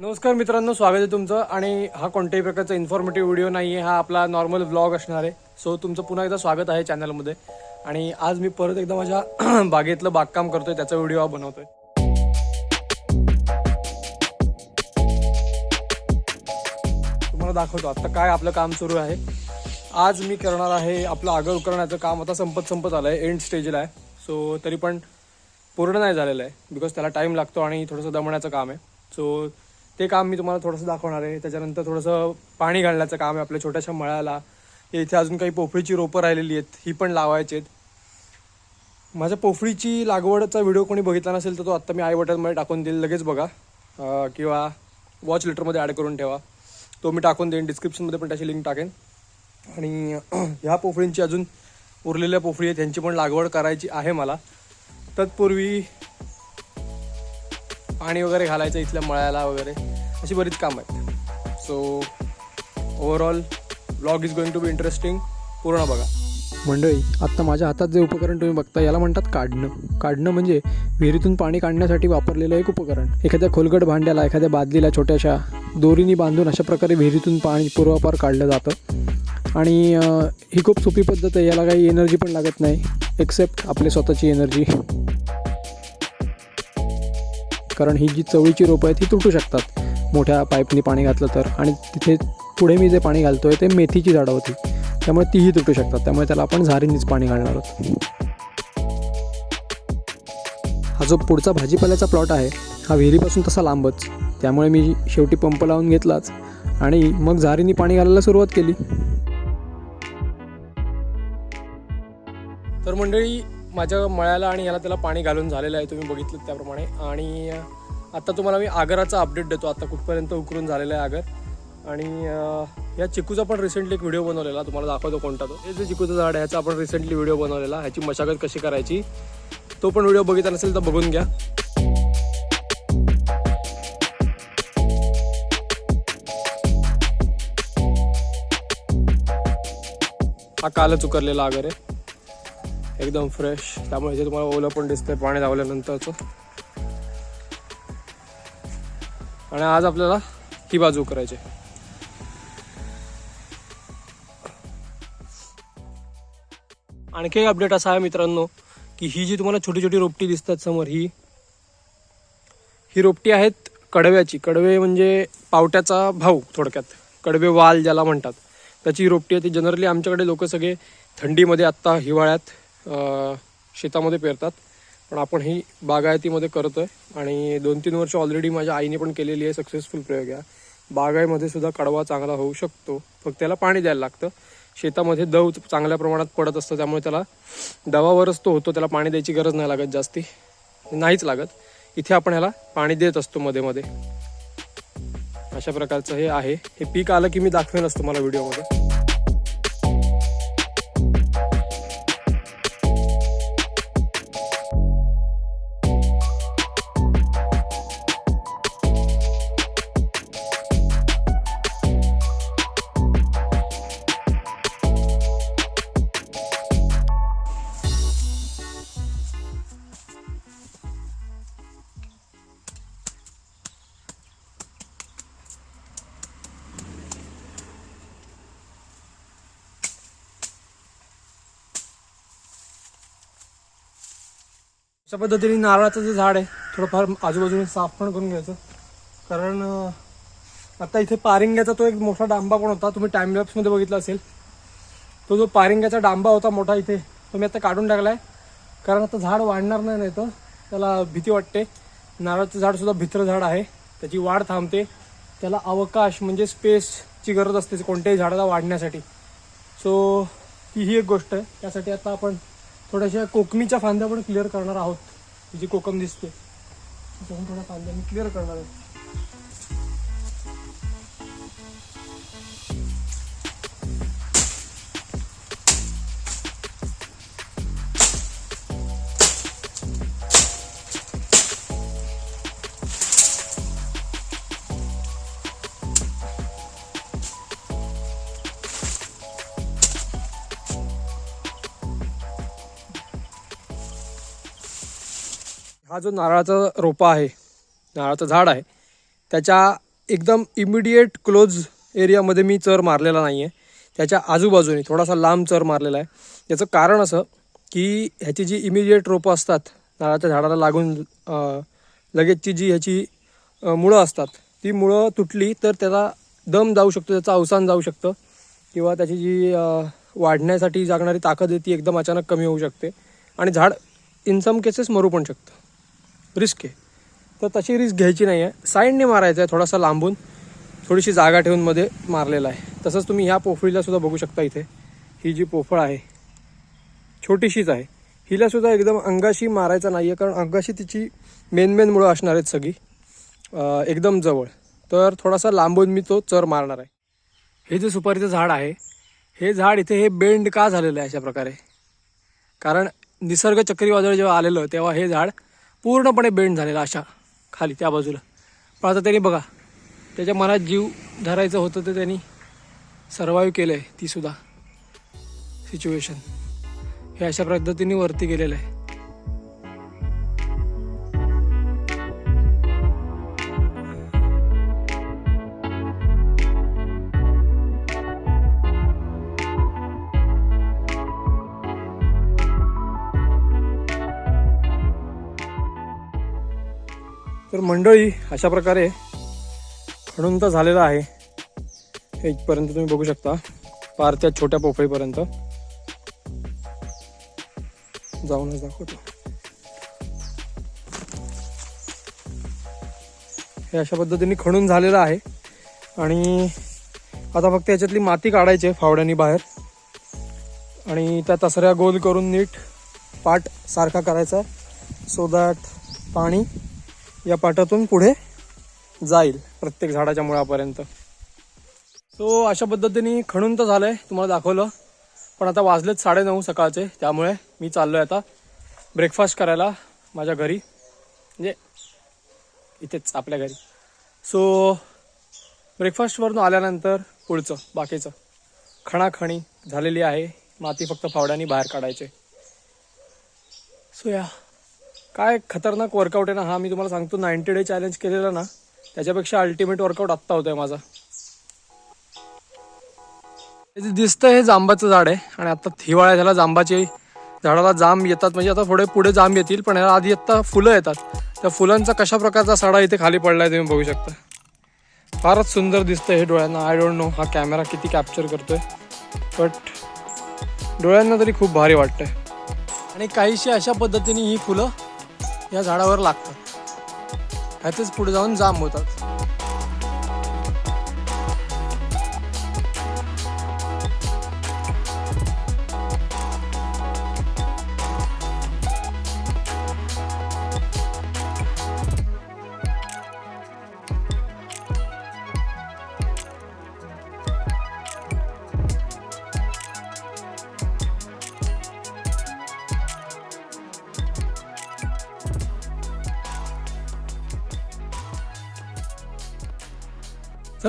नमस्कार मित्रांनो स्वागत आहे तुमचं. आणि हा कोणत्याही प्रकारचा इन्फॉर्मेटिव्ह व्हिडिओ नाही आहे हा आपला नॉर्मल ब्लॉग असणार आहे. सो तुमचं पुन्हा एकदा स्वागत आहे चॅनलमध्ये आणि आज मी परत एकदा माझ्या बागेतलं बागकाम करतोय. त्याचा व्हिडिओ हा बनवतोय. तुम्हाला दाखवतो. आता काय आपलं काम सुरू आहे. आज मी करणार आहे आपलं आगर उकरण्याचं काम. आता संपत संपत आलं आहे एंड स्टेजला आहे. सो तरी पण पूर्ण नाही झालेलं आहे. बिकॉज त्याला टाईम लागतो आणि थोडंसं दमण्याचं काम आहे. सो ते काम मी तुम्हाला थोडंसं दाखवणार आहे. त्याच्यानंतर थोडंसं पाणी घालण्याचं काम आहे आपल्या छोट्याशा मळ्याला. इथे अजून काही पोफळीची रोपं राहिलेली आहेत ही पण लावायची आहेत. माझ्या पोफळीची लागवडचा व्हिडिओ कोणी बघितला नसेल तर तो आत्ता मी आय बटनमध्ये टाकून देईल लगेच बघा. किंवा वॉच लेटरमध्ये ॲड करून ठेवा. तो मी टाकून देईन डिस्क्रिप्शनमध्ये पण त्याची लिंक टाकेन. आणि ह्या पोफळींची अजून उरलेल्या पोफळी आहेत त्यांची पण लागवड करायची आहे मला. तत्पूर्वी पाणी वगैरे घालायचं इथल्या मळ्याला वगैरे अशी बरीच कामं आहेत. So overall blog is going to be interesting पूर्ण बघा. मंडळी आत्ता माझ्या हातात जे उपकरण तुम्ही बघता याला म्हणतात काढणं. काढणं म्हणजे विहिरीतून पाणी काढण्यासाठी वापरलेलं एक उपकरण. एखाद्या खोलगट भांड्याला एखाद्या बादलीला छोट्याशा दोरीनी बांधून अशा प्रकारे विहिरीतून पाणी पूर्वापार काढलं जातं. आणि ही खूप सोपी पद्धत आहे याला काही एनर्जी पण लागत नाही एक्सेप्ट आपली स्वतःची एनर्जी. कारण ही जी चवळीची रोपं आहेत ती तुटू शकतात. मोठ्या पाईपनी पाणी घातलं तर आणि तिथे पुढे मी जे पाणी घालतोय ते मेथीची झाडं होती. त्यामुळे तीही तुटू शकतात. त्यामुळे त्याला आपण झारीनीच पाणी घालणार आहोत. हा जो पुढचा भाजीपाल्याचा प्लॉट आहे हा विहिरीपासून तसा लांबच. त्यामुळे मी शेवटी पंप लावून घेतलाच आणि मग झारीनी पाणी घालायला सुरुवात केली. तर मंडळी माझ्या मळ्याला आणि याला त्याला पाणी घालून झालेलं आहे तुम्ही बघितलं त्याप्रमाणे. आणि आत्ता आता तुम्हाला मी आगराचा अपडेट देतो. आता कुठपर्यंत उकरून झालेलं आहे आगर. आणि या चिकूचा पण रिसेंटली एक व्हिडिओ बनवलेला तुम्हाला दाखवतो कोणता तो. हे जे चिकूचं झाड आहे ह्याचा आपण रिसेंटली व्हिडिओ बनवलेला. ह्याची मशागत कशी करायची तो पण व्हिडिओ बघितला नसेल तर बघून घ्या. हा कालच उकरलेला आगर आहे. एकदम फ्रेश त्यामुळे इथे तुम्हाला ओलं पण दिसतंय पाणी लावल्यानंतरचं. आणि आज आपल्याला ही बाजू करायची आणखी एक अपडेट असा आहे मित्रांनो की ही जी तुम्हाला छोटी छोटी रोपटी दिसतात समोर ही ही रोपटी आहेत कडव्याची. कडवे म्हणजे पावट्याचा भाऊ थोडक्यात. कडवे वाल ज्याला म्हणतात. त्याची रोपटी आहे ती जनरली आमच्याकडे लोक सगळे थंडीमध्ये आत्ता हिवाळ्यात शेतामध्ये पेरतात. पण आपण ही बागायतीमध्ये करतोय आणि दोन तीन वर्ष ऑलरेडी माझ्या आईने पण केलेली आहे सक्सेसफुल प्रयोग या. बागायमध्ये सुद्धा कडवा चांगला होऊ शकतो. फक्त त्याला पाणी द्यायला लागतं. शेतामध्ये दव चांगल्या प्रमाणात पडत असतं त्यामुळे त्याला दवावरच तो होतो त्याला पाणी द्यायची गरज नाही लागत जास्ती. नाहीच लागत. इथे आपण ह्याला पाणी देत असतो मध्ये मध्ये. अशा प्रकारचं हे आहे. हे पीक आलं की मी दाखवेनच तुम्हाला व्हिडिओमध्ये. अशा पद्धतीने नारळाचं जे झाड आहे थोडंफार आजूबाजूने साफ पण करून घ्यायचं. कारण आता इथे पारिंग्याचा तो एक मोठा डांबा पण होता. तुम्ही टाइमलॅप्समध्ये बघितला असेल. तो जो पारिंग्याचा डांबा होता मोठा इथे तो मी आता काढून टाकला आहे कारण आता झाड वाढणार नाही नाही तर त्याला भीती वाटते. नारळाचं झाडसुद्धा भित्र झाड आहे. त्याची वाढ थांबते. त्याला अवकाश म्हणजे स्पेसची गरज असते कोणत्याही झाडाला वाढण्यासाठी. सो ती ही एक गोष्ट आहे. त्यासाठी आता आपण थोड्याशा कोकमीच्या फांद्या पण क्लिअर करणार आहोत. जी कोकम दिसते. त्याच्यातून थोड्या फांद्या मी क्लिअर करणार आहे. हा जो नारळाचा रोपा आहे नारळाचं झाड आहे त्याच्या एकदम इमिडिएट क्लोज एरियामध्ये मी चर मारलेला नाही आहे त्याच्या आजूबाजूने थोडासा लांब चर मारलेला आहे. याचं कारण असं की ह्याची जी इमिडिएट रोपं असतात नारळाच्या झाडाला लागून लगेचची जी ह्याची मुळं असतात ती मुळं तुटली तर त्याला दम जाऊ शकतो त्याचं अवसान जाऊ शकतं किंवा त्याची जी वाढण्यासाठी जागणारी ताकद आहे ती एकदम अचानक कमी होऊ शकते आणि झाड इन सम केसेस मरू पण शकतं. रिस्क आहे. तर तशी रिस्क घ्यायची नाही आहे साईडने मारायचं आहे थोडासा लांबून. थोडीशी जागा ठेवून मध्ये मारलेला आहे. तसंच तुम्ही ह्या पोफळीला सुद्धा बघू शकता इथे. ही जी पोफळ आहे छोटीशीच आहे. हिला सुद्धा एकदम अंगाशी मारायचा नाही आहे कारण अंगाशी तिची मेन मेन मुळं असणार आहेत सगळी. एकदम जवळ. तर थोडासा लांबून मी तो चर मारणार आहे. हे जे सुपारीचं झाड आहे हे झाड इथे हे बेंड का झालेलं आहे अशा प्रकारे? कारण निसर्ग चक्रीवादळ जेव्हा आलेलं तेव्हा हे झाड पूर्णपणे बेंड झालेला अशा खाली त्या बाजूला. पण आता त्यांनी बघा त्याच्या मनात जीव धरायचं होतं ते त्यांनी सर्वाईव्ह केलं आहे तीसुद्धा सिच्युएशन हे अशा पद्धतीने वरती गेलेलं आहे. तर मंडळी अशा प्रकारे खणून तर झालेला आहे. इथपर्यंत तुम्ही बघू शकता. पार त्या छोट्या पोफळीपर्यंत. जाऊनच दाखवतो. हे अशा पद्धतीने खणून झालेलं आहे. आणि आता फक्त याच्यातली माती काढायची आहे फावड्यानी बाहेर. आणि त्या तसऱ्या गोल करून नीट पाट सारखा करायचा सो दॅट पाणी या पाटातून पुढे जाईल प्रत्येक झाडाच्या मुळापर्यंत. सो अशा पद्धतीने खणून तर झालंय तुम्हाला दाखवलं. पण आता वाजलेत साडेनऊ सकाळचे त्यामुळे मी चाललोय आता ब्रेकफास्ट करायला माझ्या घरी. म्हणजे इथेच आपल्या घरी. सो ब्रेकफास्टवरून आल्यानंतर पुढचं बाकीचं. खणाखणी झालेली आहे माती फक्त फावड्यानी बाहेर काढायचे. सो या. काय खतरनाक वर्कआउट आहे ना हा मी तुम्हाला सांगतो नाईन्टी डे चॅलेंज केलेला ना त्याच्यापेक्षा अल्टिमेट वर्कआउट आत्ता होतोय माझा. हे जे दिसतंय हे जांबाचं झाड आहे आणि आता हिवाळा झाला जांबाची झाडाला जांब येतात म्हणजे आता थोडे पुढे जांब येतील पण याला आधी आत्ता फुलं येतात. त्या फुलांचा कशा प्रकारचा सडा इथे खाली पडला आहे तुम्ही बघू शकता. फारच सुंदर दिसतं हे डोळ्यांना. आय डोंट नो हा कॅमेरा किती कॅप्चर करतोय. बट डोळ्यांना तरी खूप भारी वाटतंय. आणि काहीशी अशा पद्धतीने ही फुलं या झाडावर लागतात ह्यातच पुढे जाऊन जांब होतात.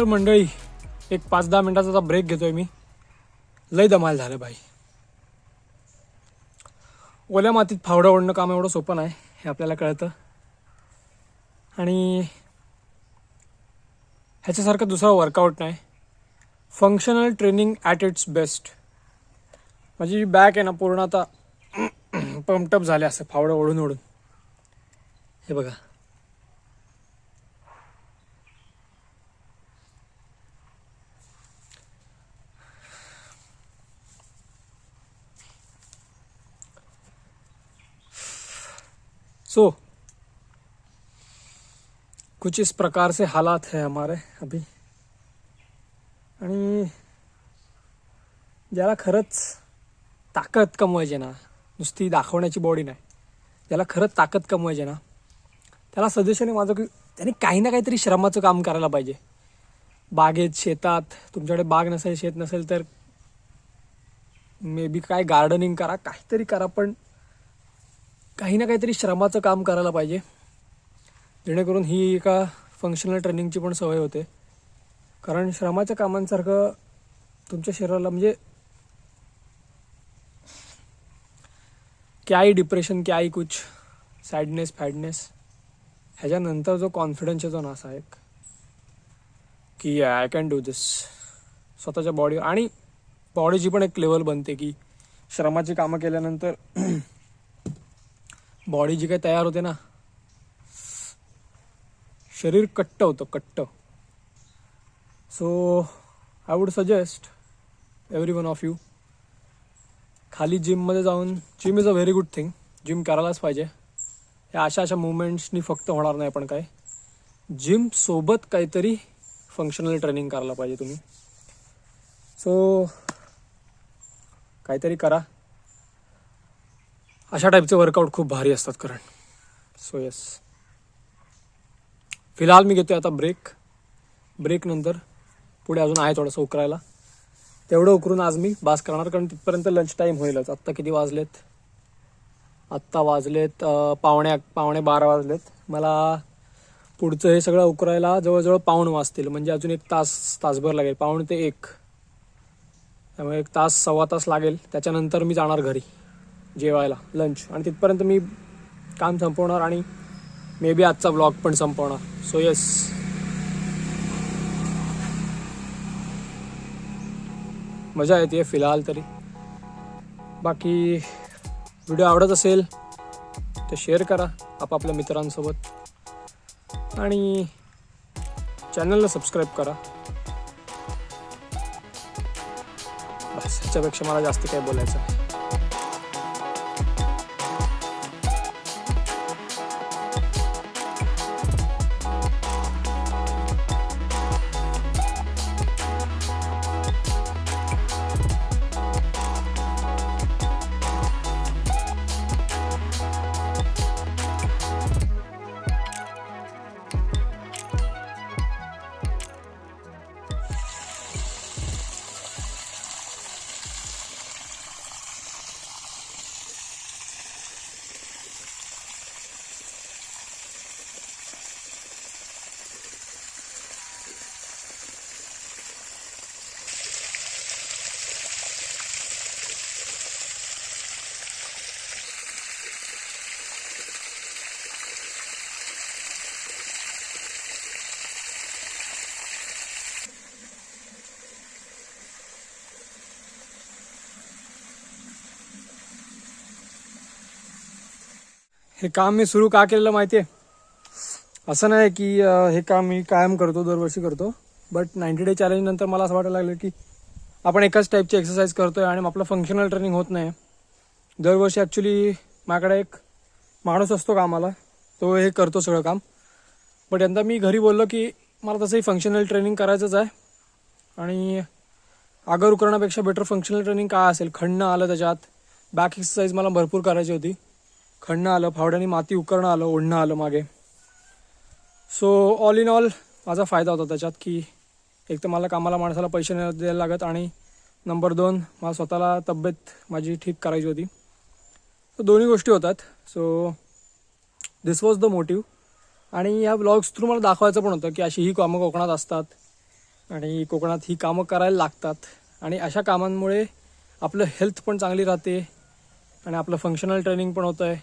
तर मंडळी एक पाच दहा मिनिटाचा ब्रेक घेतोय मी. लय दमाल झालं भाई ओल्या मातीत फावडं ओढणं काम एवढं सोपं नाही हे आपल्याला कळतं. आणि ह्याच्यासारखं दुसरा वर्कआउट नाही. Functional training at its best माझी जी बॅक आहे ना पूर्ण आता पंपटप झाले असं फावडं ओढून ओढून हे बघा. सो कुछ इस प्रकार से हालात है हमारे अभी। आणि ज्याला खरंच ताकद कमवायची ना नुसती दाखवण्याची बॉडी नाही. ज्याला खरंच ताकद कमवायची ना त्याला सजेशन आहे माझं की त्याने काही ना काहीतरी श्रमाचं काम करायला पाहिजे. बागेत शेतात तुमच्याकडे बाग नसेल शेत नसेल तर मे बी काय गार्डनिंग करा काहीतरी करा पण काही ना काहीतरी श्रमाचं काम करायला पाहिजे. जेणेकरून ही एका फंक्शनल ट्रेनिंगची पण सवय होते. कारण श्रमाच्या कामांसारखं तुमच्या शरीराला म्हणजे क्या डिप्रेशन क्या कुछ सॅडनेस फॅडनेस ह्याच्यानंतर जो कॉन्फिडन्स येतो ना असा एक की आय कॅन डू दिस स्वतःच्या बॉडी आणि बॉडीची पण एक लेवल बनते की श्रमाची कामं केल्यानंतर बॉडी जी काही तयार होते ना शरीर कट्ट होतं कट्ट. So I would suggest every one of you खाली जिममध्ये जाऊन gym is a very good thing gym करायलाच पाहिजे. या अशा अशा मुवमेंट्सनी फक्त होणार नाही पण काय. जिम सोबत काहीतरी फंक्शनल ट्रेनिंग करायला पाहिजे तुम्ही. सो काहीतरी करा. अशा टाईपचे वर्कआउट खूप भारी असतात कारण सो येस फिलहाल मी घेतोय आता ब्रेक ब्रेक नंतर पुढे अजून आहे थोडंसं उकरायला. तेवढं उकरून आज मी बास करणार कारण तिथपर्यंत लंच टाईम होईलच. आत्ता किती वाजलेत? आत्ता वाजलेत पावणे पावणे बारा वाजलेत. मला पुढचं हे सगळं उकरायला जवळजवळ पाऊण वाजतील. म्हणजे अजून एक तास तासभर लागेल. पाऊण ते एक. त्यामुळे एक तास सव्वा तास लागेल. त्याच्यानंतर मी जाणार घरी. जेवायला लंच आणि तिथपर्यंत मी काम संपवणार आणि मे बी आजचा ब्लॉग पण संपवणार. सो येस मजा येते फिलहाल तरी. बाकी व्हिडिओ आवडत असेल तर शेअर करा आपापल्या मित्रांसोबत. आणि चॅनलला सबस्क्राईब करा. बस ह्याच्यापेक्षा मला जास्त काही बोलायचं. हे काम मी सुरू का केलेलं माहिती आहे असं नाही की हे काम मी कायम करतो दरवर्षी करतो. बट नाईन्टी डे चॅलेंज नंतर मला असं वाटायला लागलं की आपण एकाच टाईपची एक्सरसाइज करतोय आणि आपलं फंक्शनल ट्रेनिंग होत नाही. दरवर्षी ॲक्च्युली माझ्याकडे एक माणूस असतो कामाला तो हे करतो सगळं काम. बट यंदा मी घरी बोललो की मला तसंही फंक्शनल ट्रेनिंग करायचंच आहे. आणि आगर उकरण्यापेक्षा बेटर फंक्शनल ट्रेनिंग काय असेल? खंडणं आलं त्याच्यात. बॅक एक्सरसाइज मला भरपूर करायची होती. खणणं आलं फावड्याने माती उकरणं आलं ओढणं आलं मागे. सो ऑल इन ऑल माझा फायदा होता त्याच्यात की एक तर मला कामाला माणसाला पैसे नाही द्यायला लागत आणि नंबर दोन मला स्वतःला तब्येत माझी ठीक करायची होती. तर दोन्ही गोष्टी होतात. So this was the motive आणि या ब्लॉग्स थ्रू मला दाखवायचं पण होतं की अशी ही कामं कोकणात असतात आणि कोकणात ही कामं करायला लागतात. आणि अशा कामांमुळे आपलं हेल्थ पण चांगली राहते. आणि आपलं फंक्शनल ट्रेनिंग पण होतं आहे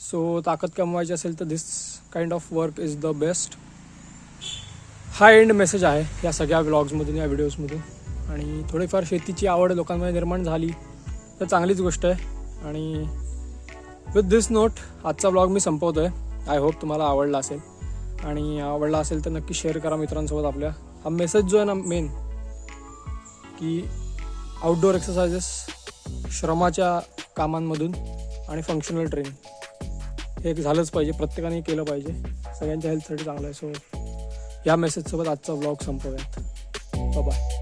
सो ताकद कमवायची असेल तर this kind of work is the best हा एंड मेसेज आहे या सगळ्या व्लॉग्समधून या व्हिडिओजमधून आणि थोडीफार शेतीची आवड लोकांमध्ये निर्माण झाली तर चांगलीच गोष्ट आहे. आणि विथ दिस नोट आजचा ब्लॉग मी संपवतो आहे आय होप तुम्हाला आवडला असेल. आणि आवडला असेल तर नक्की शेअर करा मित्रांसोबत आपल्या. हा मेसेज जो आहे ना मेन की आउटडोअर एक्सरसाइजेस श्रमाच्या कामांमधून आणि फंक्शनल ट्रेनिंग हे एक झालंच पाहिजे प्रत्येकाने केलं पाहिजे. सगळ्यांच्या हेल्थसाठी चांगलं आहे. सो या मेसेजसोबत आजचा ब्लॉग संपवूयात. बाय